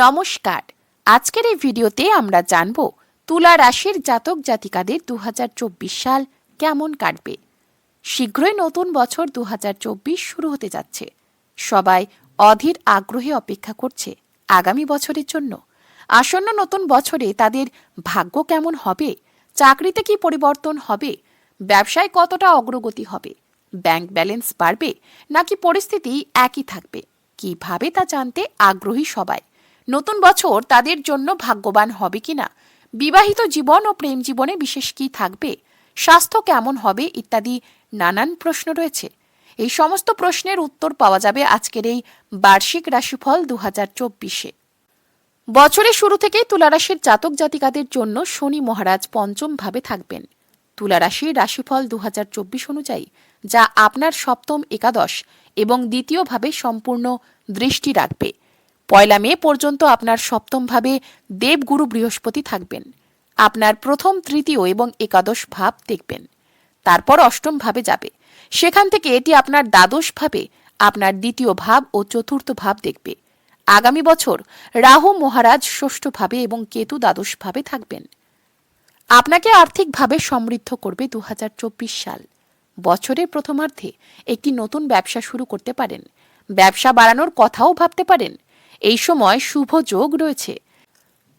নমস্কার। আজকের এই ভিডিওতে আমরা জানব তুলা রাশির জাতক জাতিকাদের দু হাজার চব্বিশ সাল কেমন কাটবে। শীঘ্রই নতুন বছর দু হাজার চব্বিশ শুরু হতে যাচ্ছে। সবাই অধীর আগ্রহে অপেক্ষা করছে আগামী বছরের জন্য। আসন্ন নতুন বছরে তাদের ভাগ্য কেমন হবে? চাকরিতে কি পরিবর্তন হবে? ব্যবসায় কতটা অগ্রগতি হবে? ব্যাংক ব্যালেন্স বাড়বে নাকি পরিস্থিতি একই থাকবে? কীভাবে তা জানতে আগ্রহী সবাই? নতুন বছর তাদের জন্য ভাগ্যবান হবে কিনা? বিবাহিত জীবন ও প্রেম জীবনে বিশেষ কি থাকবে? স্বাস্থ্য কেমন হবে? ইত্যাদি নানান প্রশ্ন রয়েছে। এই সমস্ত প্রশ্নের উত্তর পাওয়া যাবে আজকের এই বার্ষিক রাশিফল দু হাজার চব্বিশে। বছরের শুরু থেকেই তুলারাশির জাতক জাতিকাদের জন্য শনি মহারাজ পঞ্চম ভাবে থাকবেন। তুলারাশির রাশিফল দু হাজার চব্বিশ অনুযায়ী, যা আপনার সপ্তম একাদশ এবং দ্বিতীয়ভাবে সম্পূর্ণ দৃষ্টি রাখবে। পয়লা মে পর্যন্ত আপনার সপ্তমভাবে দেবগুরু বৃহস্পতি থাকবেন। আপনার প্রথম, তৃতীয় এবং একাদশ ভাব দেখবেন। তারপর অষ্টম ভাবে যাবে। সেখান থেকে এটি আপনার দ্বাদশ ভাবে আপনার দ্বিতীয় ভাব ও চতুর্থ ভাব দেখবে। আগামী বছর রাহু মহারাজ ষষ্ঠ ভাবে এবং কেতু দ্বাদশ ভাবে থাকবেন। আপনাকে আর্থিকভাবে সমৃদ্ধ করবে দু হাজার চব্বিশ সাল। বছরের প্রথমার্ধে একটি নতুন ব্যবসা শুরু করতে পারেন। ব্যবসা বাড়ানোর কথাও ভাবতে পারেন। এই সময় শুভ যোগ রয়েছে।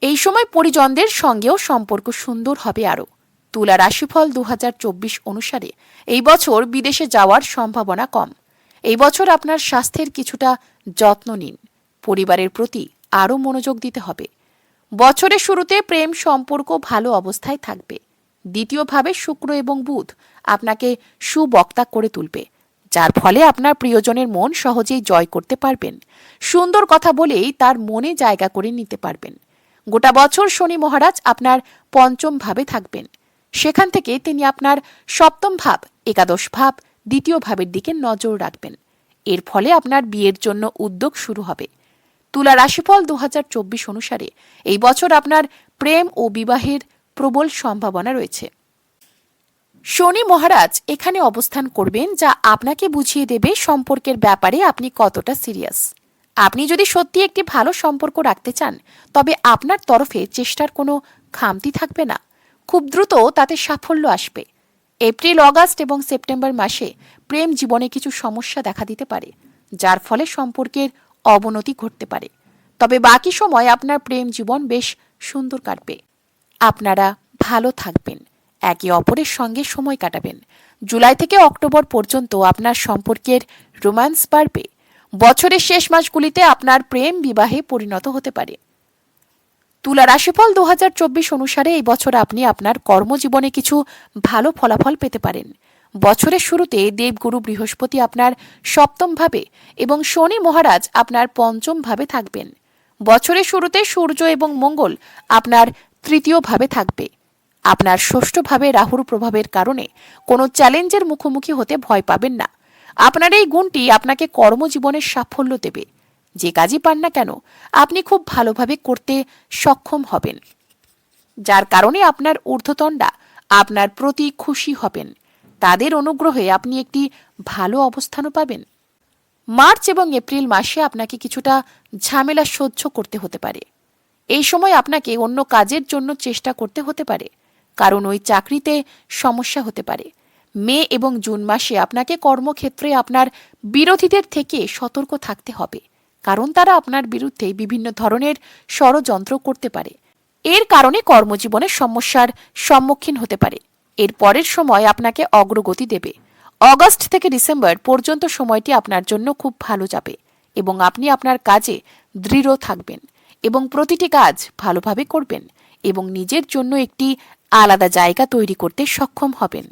এই সময় পরিজনদের সঙ্গেও সম্পর্ক সুন্দর হবে আরও। তুলা রাশিফল দু হাজার চব্বিশ অনুসারে এই বছর বিদেশে যাওয়ার সম্ভাবনা কম। এই বছর আপনার স্বাস্থ্যের কিছুটা যত্ন নিন। পরিবারের প্রতি আরও মনোযোগ দিতে হবে। বছরের শুরুতে প্রেম সম্পর্ক ভালো অবস্থায় থাকবে। দ্বিতীয়ভাবে শুক্র এবং বুধ আপনাকে সুবক্তা করে তুলবে। যার ফলে আপনার প্রিয়জনের মন সহজেই জয় করতে পারবেন। সুন্দর কথা বলেই তার মনে জায়গা করে নিতে পারবেন। গোটা বছর শনি মহারাজ আপনার পঞ্চম ভাবে থাকবেন। সেখান থেকে তিনি আপনার সপ্তম ভাব, একাদশ ভাব, দ্বিতীয় ভাবের দিকে নজর রাখবেন। এর ফলে আপনার বিয়ের জন্য উদ্যোগ শুরু হবে। তুলা রাশিফল দু হাজার চব্বিশ অনুসারে এই বছর আপনার প্রেম ও বিবাহের প্রবল সম্ভাবনা রয়েছে। শনি মহারাজ এখানে অবস্থান করবেন, যা আপনাকে বুঝিয়ে দেবে সম্পর্কের ব্যাপারে আপনি কতটা সিরিয়াস। আপনি যদি সত্যি একটি ভালো সম্পর্ক রাখতে চান, তবে আপনার তরফে চেষ্টার কোনো খামতি থাকবে না। খুব দ্রুত তাতে সাফল্য আসবে। এপ্রিল, অগাস্ট এবং সেপ্টেম্বর মাসে প্রেম জীবনে কিছু সমস্যা দেখা দিতে পারে, যার ফলে সম্পর্কের অবনতি ঘটতে পারে। তবে বাকি সময় আপনার প্রেম জীবন বেশ সুন্দর কাটবে। আপনারা ভালো থাকবেন। একে অপরের সঙ্গে সময় কাটাবেন। জুলাই থেকে অক্টোবর পর্যন্ত আপনার সম্পর্কের রোম্যান্স বাড়বে। বছরের শেষ মাসগুলিতে আপনার প্রেম বিবাহে পরিণত হতে পারে। তুলা রাশিফল দু হাজার চব্বিশ অনুসারে এই বছর আপনি আপনার কর্মজীবনে কিছু ভালো ফলাফল পেতে পারেন। বছরের শুরুতে দেবগুরু বৃহস্পতি আপনার সপ্তম ভাবে এবং শনি মহারাজ আপনার পঞ্চম ভাবে থাকবেন। বছরের শুরুতে সূর্য এবং মঙ্গল আপনার তৃতীয় ভাবে থাকবে। আপনার ষষ্ঠভাবে রাহুর প্রভাবের কারণে কোনো চ্যালেঞ্জের মুখোমুখি হতে ভয় পাবেন না। আপনার এই গুণটি আপনাকে কর্মজীবনের সাফল্য দেবে। যে কাজই পান না কেন, আপনি খুব ভালোভাবে করতে সক্ষম হবেন। যার কারণে আপনার ঊর্ধ্বতনরা আপনার প্রতি খুশি হবেন। তাদের অনুগ্রহে আপনি একটি ভালো অবস্থানও পাবেন। মার্চ এবং এপ্রিল মাসে আপনাকে কিছুটা ঝামেলা সহ্য করতে হতে পারে। এই সময় আপনাকে অন্য কাজের জন্য চেষ্টা করতে হতে পারে। কারণ ওই চাকরিতে সমস্যা হতে পারে। মে এবং জুন মাসে আপনাকে কর্মক্ষেত্রে আপনার বিরোধীদের থেকে সতর্ক থাকতে হবে, কারণ তারা আপনার বিরুদ্ধে বিভিন্ন ধরনের ষড়যন্ত্র করতে পারে। এর কারণে কর্মজীবনে সমস্যার সম্মুখীন হতে পারে। এর পরের সময় আপনাকে অগ্রগতি দেবে। অগস্ট থেকে ডিসেম্বর পর্যন্ত সময়টি আপনার জন্য খুব ভালো যাবে এবং আপনি আপনার কাজে দৃঢ় থাকবেন এবং প্রতিটি কাজ ভালোভাবে করবেন এবং নিজের জন্য একটি আলাদা জায়গা তৈরি করতে সক্ষম হবেন।